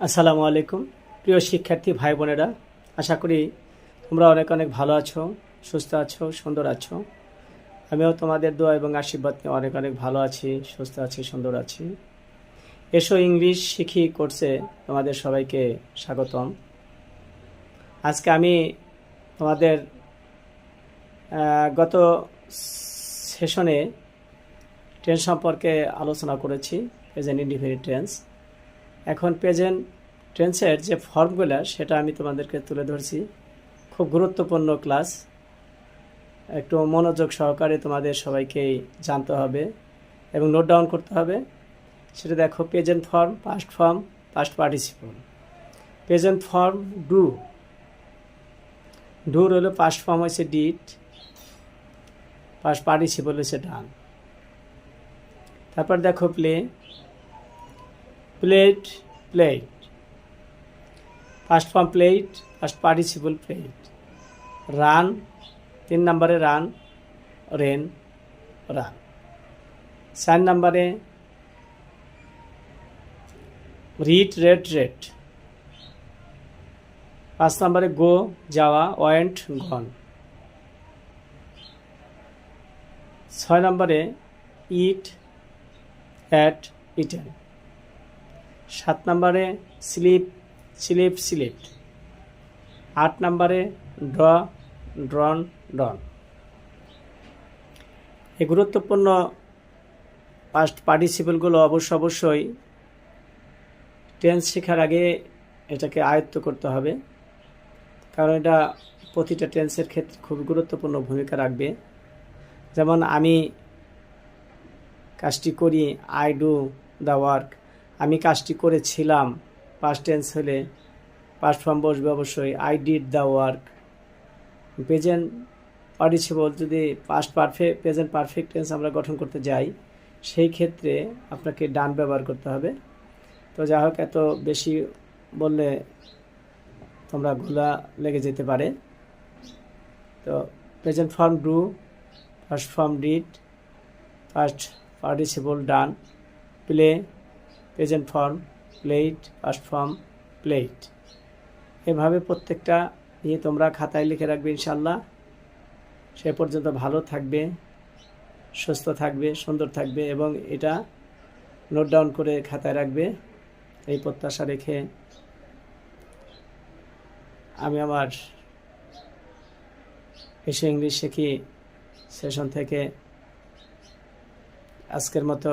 আসসালামু আলাইকুম। প্রিয় শিক্ষার্থী ভাই বোনেরা, আশা করি তোমরা অনেক অনেক ভালো আছো, সুস্থ আছো, সুন্দর আছো। আমিও তোমাদের দোয়া এবং আশীর্বাদ নিয়ে অনেক অনেক ভালো আছি, সুস্থ আছি, সুন্দর আছি। এসো ইংলিশ শিখি কোর্সে তোমাদের সবাইকে স্বাগতম। আজকে আমি তোমাদের গত সেশনে ট্রেন সম্পর্কে আলোচনা করেছি প্রেজেন্ট ইন্ডিফিনিট টেন্স এখন প্রেজেন্ট টেন্সের যে ফর্মগুলো সেটা আমি তোমাদেরকে তুলে ধরছি। খুব গুরুত্বপূর্ণ ক্লাস একটু মনোযোগ সহকারে তোমাদের সবাইকে জানতে হবে এবং নোট ডাউন করতে হবে। সেটা দেখো present form past form past participle present form do do হলো পাস্ট ফর্ম হয়েছে ডিট পাস্ট পার্টিসিপল হয়েছে ডান তারপর দেখো play played played first form played first participle played run তিন নম্বরে রান রেন রান চার নম্বরে রিট রেড রেড পাঁচ নম্বরে গো যাওয়া ওয়েন্ট গন ছয় নম্বরে ইট অ্যাট ইটেন সাত নম্বরে স্লিপ স্লিপ স্লিপ। আট নম্বরে ড্র, ড্রন ডন এই গুরুত্বপূর্ণ পাস্ট পার্টিসিপেলগুলো অবশ্য অবশ্যই টেন্স শেখার আগে এটাকে আয়ত্ত করতে হবে, কারণ এটা প্রতিটা টেন্সের ক্ষেত্রে খুব গুরুত্বপূর্ণ ভূমিকা রাখবে। যেমন আমি কাজটি করি আই ডু দ্য ওয়ার্ক আমি কাজটি করেছিলাম। পাস্ট টেন্স হলে পাস্ট ফর্ম বসবে অবশ্যই। I did the work present participle যদি past perfect present perfect tense আমরা গঠন করতে যাই, সেই ক্ষেত্রে আপনাকে ডান ব্যবহার করতে হবে। তো যা হোক, এত বেশি বললে তোমরা ঘোলা লেগে যেতে পারে। তো present form do first form did first participle done play present form played past form played এভাবে প্রত্যেকটা নিয়ে তোমরা খাতায় লিখে রাখবে ইনশাল্লাহ সে পর্যন্ত ভালো থাকবে, সুস্থ থাকবে, সুন্দর থাকবে এবং এটা নোট ডাউন করে খাতায় রাখবে। এই প্রত্যাশা রেখে আমি আমার এসে ইংলিশ শিখি, সেশন থেকে আজকের মতো